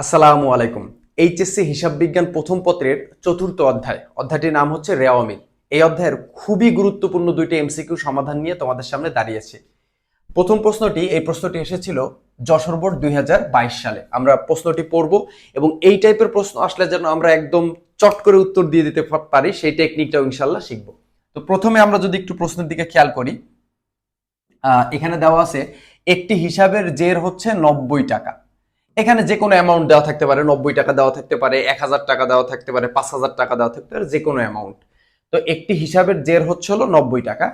আসসালামু আলাইকুম। এইচএসসি হিসাব বিজ্ঞান প্রথম পত্রের চতুর্থ অধ্যায়। অধ্যায়টির নাম হচ্ছে রেওয়ামিল এই অধ্যায়ের খুবই গুরুত্বপূর্ণ দুইটি এমসিকিউ সমাধান নিয়ে তোমাদের সামনে দাঁড়িয়েছি প্রথম প্রশ্নটি, এই প্রশ্নটি এসেছিল যশোর দুই সালে। আমরা প্রশ্নটি পড়ব এবং এই টাইপের প্রশ্ন আসলে যেন আমরা একদম চট করে উত্তর দিয়ে দিতে পারি, সেই টেকনিকটাও ইনশাল্লাহ শিখব। তো প্রথমে আমরা যদি একটু প্রশ্নের দিকে খেয়াল করি এখানে দেওয়া আছে, একটি হিসাবের জের হচ্ছে নব্বই টাকা। এখানে যে কোনো অ্যামাউন্ট দেওয়া থাকতে পারে, নব্বই টাকা দেওয়া থাকতে পারে, এক হাজার টাকা দেওয়া থাকতে পারে, পাঁচ হাজার টাকা দেওয়া থাকতে পারে, যে কোনো অ্যামাউন্ট তো একটি হিসাবের জের হচ্ছে হলো নব্বই টাকা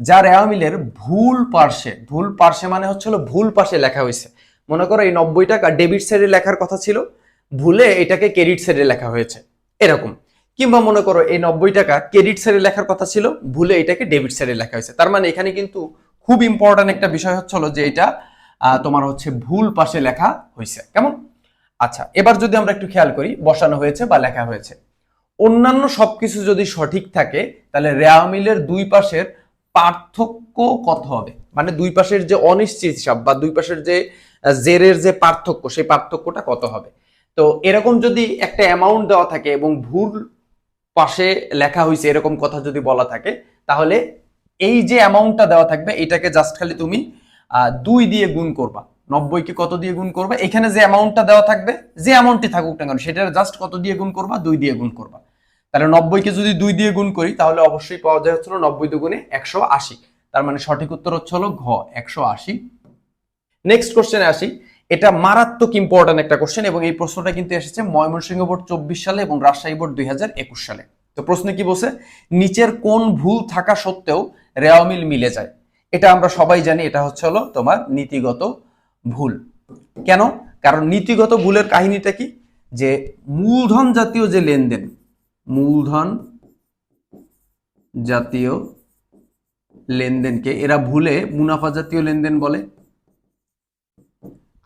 যা রেওয়ামিলের ভুল পার্শ্বে ভুল পার্শ্বে মানে হচ্ছে হলো ভুল পাশে লেখা হয়েছে। মনে করো এই নব্বই টাকা ডেবিট সাইডে লেখার কথা ছিল, ভুলে এটাকে ক্রেডিট সাইডে লেখা হয়েছে, এরকম। কিংবা মনে করো এই নব্বই টাকা ক্রেডিট সাইডে লেখার কথা ছিল, ভুলে এটাকে ডেবিট সাইডে লেখা হয়েছে। তার মানে এখানে কিন্তু খুব ইম্পর্ট্যান্ট একটা বিষয় হচ্ছে হলো যে এটা তোমার হচ্ছে ভুল পাশে লেখা হয়েছে কেমন? আচ্ছা এবার যদি আমরা একটু খেয়াল করি, বসানো হয়েছে বা লেখা হয়েছে। অন্যান্য সবকিছু যদি সঠিক থাকে, তাহলে রেয়ামিলের দুই পাশের পার্থক্য কত হবে? মানে দুই পাশের যে অনিশ্চিত হিসাব বা দুই পাশের যে জেরের যে পার্থক্য, সেই পার্থক্যটা কত হবে? তো এরকম যদি একটা অ্যামাউন্ট দেওয়া থাকে এবং ভুল পাশে লেখা হয়েছে এরকম কথা যদি বলা থাকে, তাহলে এই যে অ্যামাউন্টটা দেওয়া থাকবে, এটাকে জাস্ট খালি তুমি দুই দিয়ে গুণ করবা। নব্বইকে কত দিয়ে গুণ করবা? এখানে যে অ্যামাউন্টটা দেওয়া থাকবে, যে অ্যামাউন্টটি থাকুক না কেন সেটা জাস্ট কত দিয়ে গুণ করবা? দুই দিয়ে গুণ করবা। তাহলে নব্বইকে যদি দুই দিয়ে গুণ করি, তাহলে অবশ্যই পাওয়া যায় হচ্ছিল নব্বই দুগুণে একশো আশি। তার মানে সঠিক উত্তর হচ্ছে হলো ঘ, একশো আশি। নেক্সট কোশ্চেনে আসি। এটা মারাত্মক ইম্পর্ট্যান্ট একটা কোশ্চেন এবং এই প্রশ্নটা কিন্তু এসেছে ময়মনসিংহ বোর্ড চব্বিশ সালে এবং রাজশাহী বোর্ড দুই হাজার একুশ সালে। তো প্রশ্নে কি বলছে? নিচের কোন ভুল থাকা সত্ত্বেও রেওয়ামিল মিলে যায়। এটা আমরা সবাই জানি, এটা হচ্ছে হলো তোমার নীতিগত ভুল। কেন? কারণ নীতিগত ভুলের কাহিনীটা কি? যে মূলধন জাতীয় যে লেনদেন, মূলধন জাতীয় লেনদেনকে এরা ভুলে মুনাফা জাতীয় লেনদেন বলে।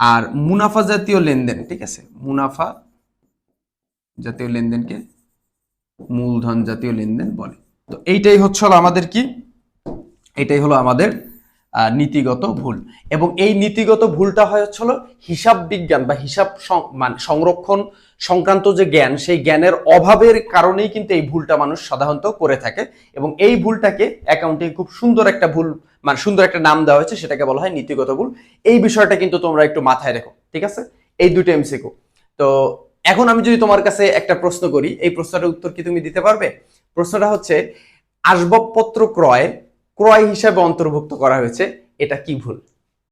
আর মুনাফা জাতীয় লেনদেন, ঠিক আছে? মুনাফা জাতীয় লেনদেনকে মূলধন জাতীয় লেনদেন বলে। তো এইটাই হচ্ছে আমাদের কি? এটাই হলো আমাদের নীতিগত ভুল। এবং এই নীতিগত ভুলটা হয় হচ্ছে হলো হিসাব বিজ্ঞান বা হিসাব মানে সংরক্ষণ সংক্রান্ত যে জ্ঞান, সেই জ্ঞানের অভাবের কারণেই কিন্তু এই ভুলটা মানুষ সাধারণত করে থাকে। এবং এই ভুলটাকে অ্যাকাউন্টিং খুব সুন্দর একটা ভুল মানে সুন্দর একটা নাম দেওয়া হয়েছে, সেটাকে বলা হয় নীতিগত ভুল। এই বিষয়টা কিন্তু তোমরা একটু মাথায় রেখো, ঠিক আছে? এই দুটো এমসিকিউ তো এখন আমি যদি তোমার কাছে একটা প্রশ্ন করি, এই প্রশ্নটার উত্তর কি তুমি দিতে পারবে? প্রশ্নটা হচ্ছে, আসবাবপত্র ক্রয় ক্রয় হিসাবে অন্তর্ভুক্ত করা হয়েছে এটা কি ভুল?